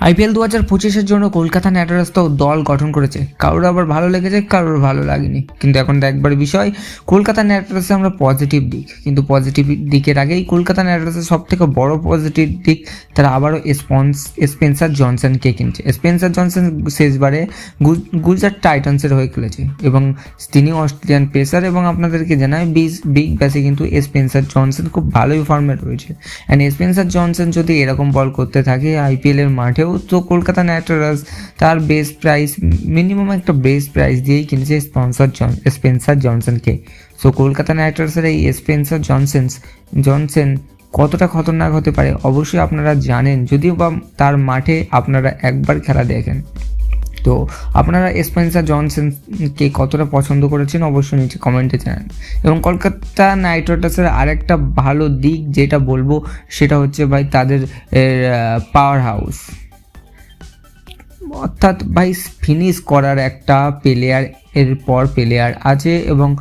IPL দু হাজার পঁচিশের জন্য কলকাতা নাইট তো দল গঠন করেছে। কারোর আবার ভালো লেগেছে, কারোর ভালো লাগেনি। কিন্তু এখন দেখবার বিষয়, কলকাতা নাইট আমরা পজিটিভ দিক। কিন্তু পজিটিভ দিকের আগেই কলকাতা নাইট সব থেকে বড় পজিটিভ দিক, তারা আবারও স্পন্স স্পেন্সার জনসনকে কিনছে। স্পেন্সার জনসন শেষবারে গুজ- গুজরাট টাইটান্সের হয়ে খেলেছে। এবং তিনি অস্ট্রেলিয়ান পেসার এবং আপনাদেরকে জানায় বিগ বিগ ব্যাসে কিন্তু স্পেন্সার জনসন খুব ভালোই ফর্মে রয়েছে। অ্যান্ড স্পেন্সার জনসন যদি এরকম বল করতে থাকে, আইপিএলের মাঠেও তো কলকাতা নাইট রাইডার্স তার বেস্ট প্রাইস মিনিমাম একটা বেস্ট প্রাইস দিয়েই কিনেছে স্পন্সর জন স্পেন্সার জনসনকে সো কলকাতা নাইট রাইডার্সের এই স্পেন্সার জনসেন্স জনসেন কতটা খতরনাক হতে পারে অবশ্যই আপনারা জানেন, যদিও বা তার মাঠে আপনারা একবার খেলা দেখেন। তো, আপনারা স্পেন্সার জনসনকে কতটা পছন্দ করেছেন অবশ্যই নিচে কমেন্টে জানান। এবং কলকাতা নাইট রাইডার্সের আরেকটা ভালো দিক যেটা বলব, সেটা হচ্ছে ভাই তাদের পাওয়ার হাউস অর্থাৎ ভাই ফিনিশ করার একটা প্লেয়ার এর পর প্লেয়ার আছে এবং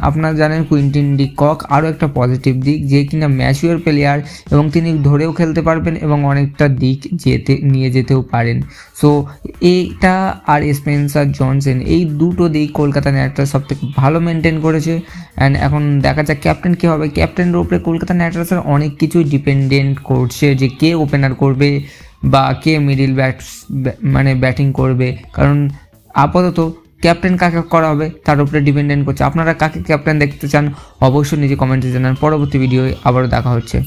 আপনারা জানেন কুইন্টিন ডি কক আরও একটা পজিটিভ দিক যে কিনা ম্যাচিওর প্লেয়ার এবং তিনি ধরেও খেলতে পারবেন এবং অনেকটা দিক যেতে, নিয়ে যেতেও পারেন। সো এইটা আর স্পেন্সার জনসন এই দুটো দিক কলকাতা নাইট রাইডার্স সব থেকে ভালো মেনটেন করেছে। অ্যান্ড এখন দেখা যাক ক্যাপ্টেন কী হবে। ক্যাপ্টেনের উপরে কলকাতা নাইট রাইডার্সের অনেক কিছুই ডিপেন্ডেন্ট করছে যে কে ওপেনার করবে। বা কে মিডিল ব্যাটস মানে ব্যাটিং করবে। কারণ আপাতত ক্যাপ্টেন কাকে করা হবে, তার উপরে ডিপেন্ডেন্ট করছে। আপনারা কাকে ক্যাপ্টেন দেখতে চান, অবশ্যই নিজে কমেন্টে জানান। পরবর্তী ভিডিওয়ে আবারও দেখা হচ্ছে।